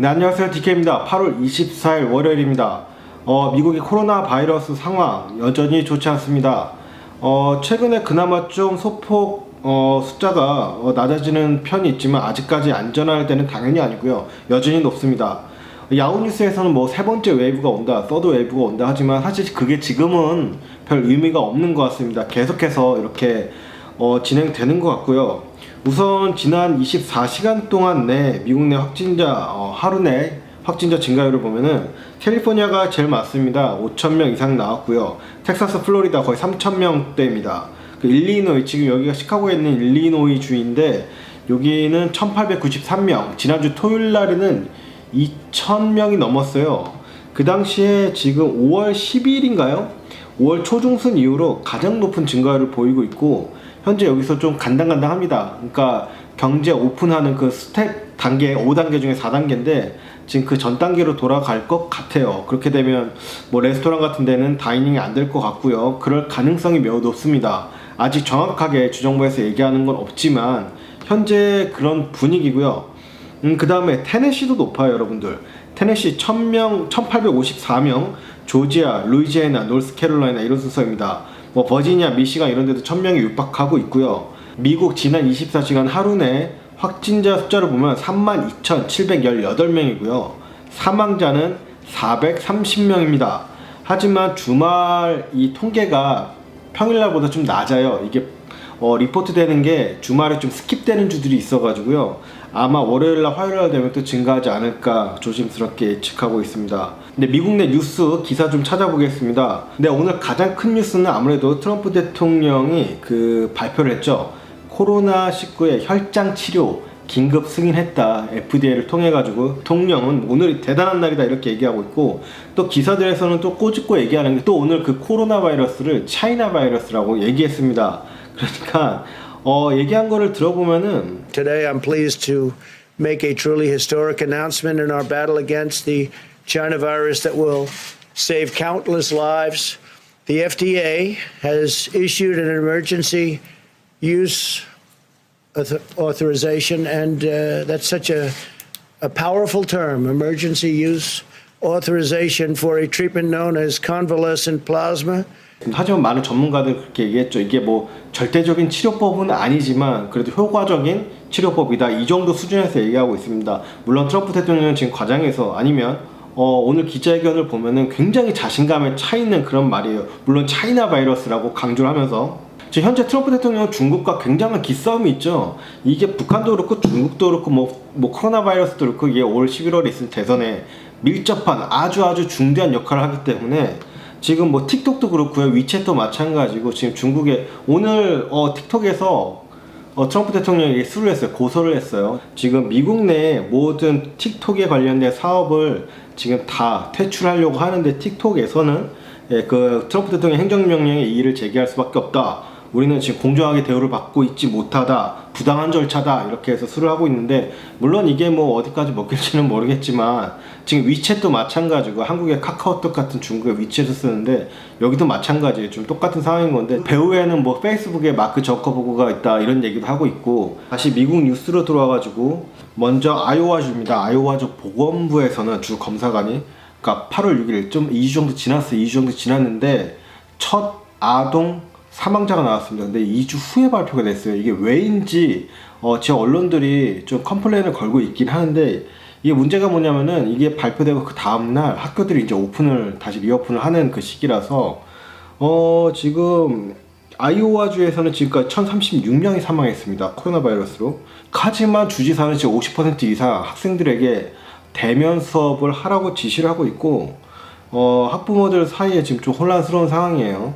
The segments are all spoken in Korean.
네, 안녕하세요. DK입니다. 8월 24일 월요일입니다. 어, 미국의 코로나 바이러스 상황 여전히 좋지 않습니다. 어, 최근에 그나마 좀 소폭 어, 숫자가 어, 낮아지는 편이 있지만 아직까지 안전할 때는 당연히 아니고요. 여전히 높습니다. 야후 뉴스에서는 뭐 세 번째 웨이브가 온다, 서드 웨이브가 온다 하지만 사실 그게 지금은 별 의미가 없는 것 같습니다. 계속해서 이렇게 어, 진행되는 것 같고요. 우선 지난 24시간 동안 내 미국 내 확진자 어, 하루 내 확진자 증가율을 보면은 캘리포니아가 제일 많습니다. 5천 명 이상 나왔고요. 텍사스, 플로리다 거의 3천 명대입니다. 그 일리노이 지금 여기가 시카고에 있는 일리노이 주인데 여기는 1,893명. 지난주 토요일 날에는 2,000명이 넘었어요. 그 당시에 지금 5월 10일인가요? 5월 초중순 이후로 가장 높은 증가율을 보이고 있고 현재 여기서 좀 간당간당합니다. 그러니까 경제 오픈하는 그 스텝 단계 5단계 중에 4단계인데 지금 그 전 단계로 돌아갈 것 같아요. 그렇게 되면 뭐 레스토랑 같은 데는 다이닝이 안 될 것 같고요. 그럴 가능성이 매우 높습니다. 아직 정확하게 주정부에서 얘기하는 건 없지만 현재 그런 분위기고요. 음, 그 다음에 테네시도 높아요, 여러분들. 테네시 1000명, 1854명, 조지아, 루이지애나, 노스캐롤라이나 이런 순서입니다. 뭐 버지니아, 미시간 이런 데도 1000명이 육박하고 있고요. 미국 지난 24시간 하루 내 확진자 숫자를 보면 32,718명이고요. 사망자는 430명입니다. 하지만 주말 이 통계가 평일날보다 좀 낮아요. 이게 어, 리포트 되는 게 주말에 좀 스킵되는 주들이 있어가지고요. 아마 월요일날 화요일날 되면 또 증가하지 않을까 조심스럽게 예측하고 있습니다. 근데 미국 내 뉴스 기사 좀 찾아보겠습니다. 근데 오늘 가장 큰 뉴스는 아무래도 트럼프 대통령이 그 발표를 했죠. 코로나19의 혈장 치료 긴급 승인했다. FDA를 통해 가지고 대통령은 오늘이 대단한 날이다 이렇게 얘기하고 있고 또 기사들에서는 또 꼬집고 얘기하는 게 또 오늘 그 코로나 바이러스를 차이나 바이러스라고 얘기했습니다. 그러니까 어 얘기한 거를 들어보면은 Today, I'm pleased to make a truly historic announcement in our battle against the China virus that will save countless lives. The FDA has issued an emergency use author- authorization, and uh, that's such a, a powerful term emergency use authorization for a treatment known as convalescent plasma. 하지만 많은 전문가들 그렇게 얘기했죠. 이게 뭐 절대적인 치료법은 아니지만 그래도 효과적인 치료법이다. 이 정도 수준에서 얘기하고 있습니다. 물론 트럼프 대통령은 지금 과장해서 아니면 어, 오늘 기자회견을 보면은 굉장히 자신감에 차 있는 그런 말이에요. 물론 차이나 바이러스라고 강조를 하면서 지금 현재 트럼프 대통령은 중국과 굉장한 기싸움이 있죠. 이게 북한도 그렇고 중국도 그렇고 뭐, 뭐 코로나 바이러스도 그렇고 이게 올 11월에 있을 대선에 밀접한 아주 아주 중대한 역할을 하기 때문에 지금 뭐 틱톡도 그렇고요. 위챗도 마찬가지고 지금 중국에 오늘 어 틱톡에서 어, 트럼프 대통령이 수를 했어요. 고소를 했어요. 지금 미국 내 모든 틱톡에 관련된 사업을 지금 다 퇴출하려고 하는데 틱톡에서는 예, 그 트럼프 대통령 행정명령에 이의를 제기할 수밖에 없다. 우리는 지금 공정하게 대우를 받고 있지 못하다. 부당한 절차다. 이렇게 해서 수를 하고 있는데 물론 이게 뭐 어디까지 먹힐지는 모르겠지만 지금 위챗도 마찬가지고 한국의 카카오톡 같은 중국의 위챗을 쓰는데 여기도 마찬가지예요. 좀 똑같은 상황인 건데 배후에는 뭐 페이스북에 마크 저커버그가 있다 이런 얘기도 하고 있고 다시 미국 뉴스로 들어와가지고 먼저 아이오와 주입니다. 아이오와주 보건부에서는 주 검사관이 그러니까 8월 6일 좀 2주 정도 지났어요. 2주 정도 지났는데 첫 아동 사망자가 나왔습니다. 근데 2주 후에 발표가 됐어요. 이게 왜인지 어, 제 언론들이 좀 컴플레인을 걸고 있긴 하는데 이게 문제가 뭐냐면은 이게 발표되고 그 다음날 학교들이 이제 오픈을 다시 리오픈을 하는 그 시기라서 어 지금 아이오와주에서는 지금까지 1036명이 사망했습니다. 코로나 바이러스로. 하지만 주지사는 지금 50% 이상 학생들에게 대면 수업을 하라고 지시를 하고 있고 어, 학부모들 사이에 지금 좀 혼란스러운 상황이에요.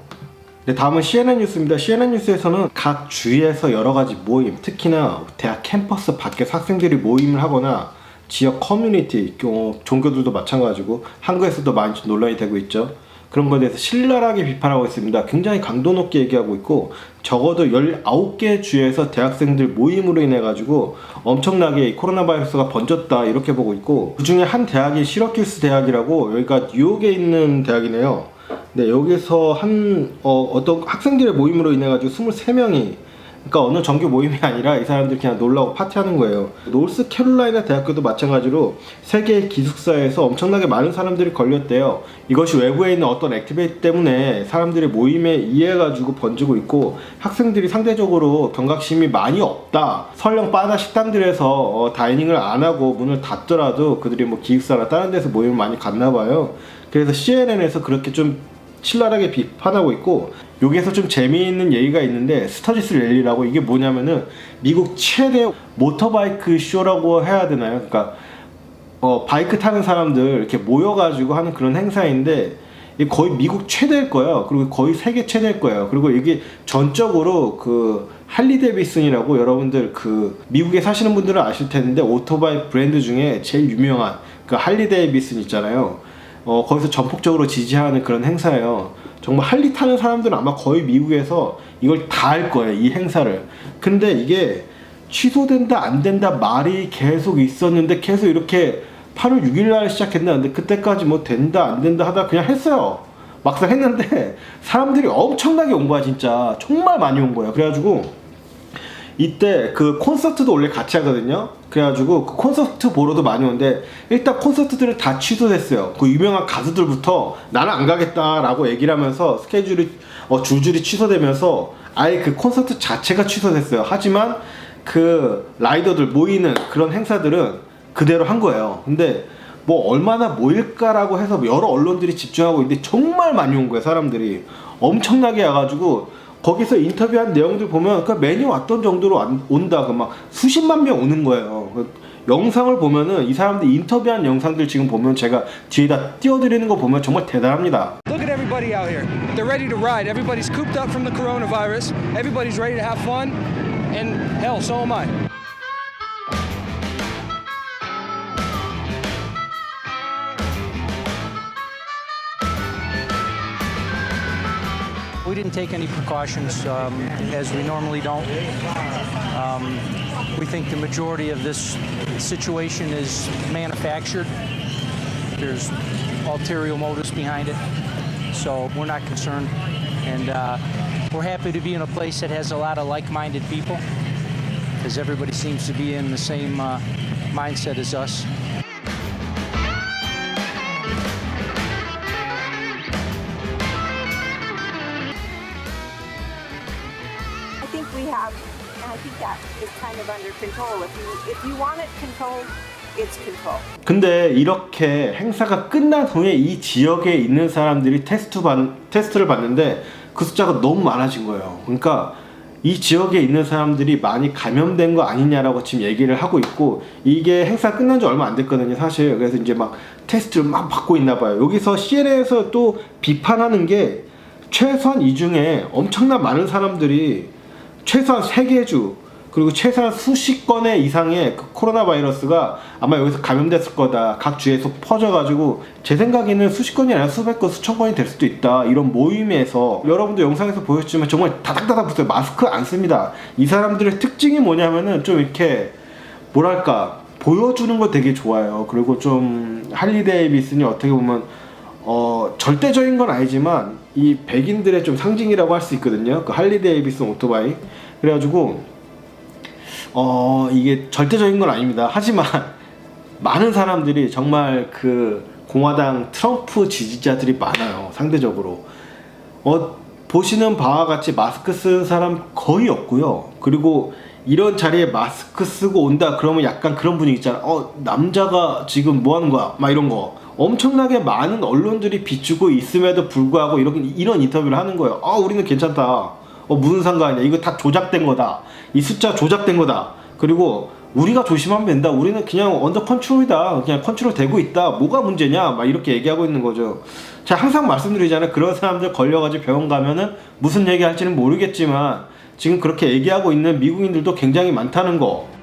네, 다음은 CNN 뉴스입니다. CNN 뉴스에서는 각 주에서 여러 가지 모임, 특히나 대학 캠퍼스 밖에서 학생들이 모임을 하거나 지역 커뮤니티, 어, 종교들도 마찬가지고 한국에서도 많이 좀 논란이 되고 있죠. 그런 거에 대해서 신랄하게 비판하고 있습니다. 굉장히 강도 높게 얘기하고 있고 적어도 19개 주에서 대학생들 모임으로 인해 가지고 엄청나게 이 코로나 바이러스가 번졌다 이렇게 보고 있고 그 중에 한 대학이 시러큐스 대학이라고 여기가 뉴욕에 있는 대학이네요. 네, 여기서 한 어, 어떤 학생들의 모임으로 인해 가지고 23명이 그러니까 어느 정규 모임이 아니라 이 사람들이 그냥 놀라고 파티하는 거예요. 노스 캐롤라이나 대학교도 마찬가지로 세계 기숙사에서 엄청나게 많은 사람들이 걸렸대요. 이것이 외부에 있는 어떤 액티비티 때문에 사람들이 모임에 이해가지고 번지고 있고 학생들이 상대적으로 경각심이 많이 없다. 설령 바다 식당들에서 어, 다이닝을 안 하고 문을 닫더라도 그들이 뭐 기숙사나 다른 데서 모임을 많이 갔나 봐요. 그래서 CNN에서 그렇게 좀 신랄하게 비판하고 있고 여기에서 좀 재미있는 얘기가 있는데 스터디스 랠리라고 이게 뭐냐면은 미국 최대 모터바이크 쇼라고 해야 되나요? 그러니까 어, 바이크 타는 사람들 이렇게 모여가지고 하는 그런 행사인데 이게 거의 미국 최대일 거예요. 그리고 거의 세계 최대일 거예요. 그리고 이게 전적으로 그 할리 데비슨이라고 여러분들 그 미국에 사시는 분들은 아실 텐데 오토바이 브랜드 중에 제일 유명한 그 할리 데비슨 있잖아요. 어, 거기서 전폭적으로 지지하는 그런 행사예요. 정말 할리 타는 사람들은 아마 거의 미국에서 이걸 다 할 거예요. 이 행사를. 근데 이게 취소된다 안 된다 말이 계속 있었는데 계속 이렇게 8월 6일 날 시작했나 근데 그때까지 뭐 된다 안 된다 하다 그냥 했어요. 막상 했는데 사람들이 엄청나게 온 거야 진짜 정말 많이 온 거야. 그래가지고 이때 그 콘서트도 원래 같이 하거든요. 그래가지고 그 콘서트 보러도 많이 오는데 일단 콘서트들은 다 취소됐어요. 그 유명한 가수들부터 나는 안 가겠다라고 얘기를 하면서 스케줄이 어, 줄줄이 취소되면서 아예 그 콘서트 자체가 취소됐어요. 하지만 그 라이더들 모이는 그런 행사들은 그대로 한 거예요. 근데 뭐 얼마나 모일까라고 해서 여러 언론들이 집중하고 있는데 정말 많이 온 거예요. 사람들이 엄청나게 와가지고 거기서 인터뷰한 내용들 보면 그 매년 왔던 정도로 안- 온다. 그 막 수십만 명 오는 거예요. 그 영상을 보면은 이 사람들 인터뷰한 영상들 지금 보면 제가 뒤에다 띄워드리는 거 보면 정말 대단합니다. Look at everybody out here. They're ready to ride. Everybody's cooped up from the coronavirus. Everybody's ready to have fun. And hell, so am I. We didn't take any precautions, um, as we normally don't. Um, we think the majority of this situation is manufactured. There's ulterior motives behind it, so we're not concerned. And uh, we're happy to be in a place that has a lot of like-minded people, because everybody seems to be in the same uh, mindset as us. Have, and I think that is kind of under control. If you if you want it controlled, it's controlled. 근데 이렇게 행사가 끝난 후에 이 지역에 있는 사람들이 테스트 받, 테스트를 받는데 그 숫자가 너무 많아진 거예요. 그러니까 이 지역에 있는 사람들이 많이 감염된 거 아니냐라고 지금 얘기를 하고 있고 이게 행사 끝난 지 얼마 안 됐거든요, 사실. 그래서 이제 막 테스트를 막 받고 있나 봐요. 여기서 CNN에서 또 비판하는 게 최소한 이 중에 엄청난 많은 사람들이 최소한 세개주 그리고 최소한 수십 건의 이상의 그 코로나 바이러스가 아마 여기서 감염됐을 거다. 각 주에서 퍼져가지고 제 생각에는 수십 건이 아니라 수백 건, 수천 건이 될 수도 있다. 이런 모임에서 여러분도 영상에서 보였지만 정말 다닥다닥 붙어요. 마스크 안 씁니다. 이 사람들의 특징이 뭐냐면은 좀 이렇게 뭐랄까 보여주는 거 되게 좋아요. 그리고 좀 할리 데이비슨이 어떻게 보면 어 절대적인 건 아니지만 이 백인들의 좀 상징이라고 할 수 있거든요. 그 할리 데이비슨 오토바이. 그래가지고 어 이게 절대적인 건 아닙니다. 하지만 많은 사람들이 정말 그 공화당 트럼프 지지자들이 많아요. 상대적으로. 어, 보시는 바와 같이 마스크 쓴 사람 거의 없고요. 그리고 이런 자리에 마스크 쓰고 온다 그러면 약간 그런 분위기 있잖아. 어, 남자가 지금 뭐 하는 거야? 막 이런 거. 엄청나게 많은 언론들이 비추고 있음에도 불구하고 이런, 이런 인터뷰를 하는 거예요. 아, 우리는 괜찮다. 어, 무슨 상관이냐. 이거 다 조작된 거다. 이 숫자 조작된 거다. 그리고 우리가 조심하면 된다. 우리는 그냥 언더 컨트롤이다. 그냥 컨트롤 되고 있다. 뭐가 문제냐? 막 이렇게 얘기하고 있는 거죠. 제가 항상 말씀드리잖아요. 그런 사람들 걸려가지고 병원 가면은 무슨 얘기 할지는 모르겠지만 지금 그렇게 얘기하고 있는 미국인들도 굉장히 많다는 거.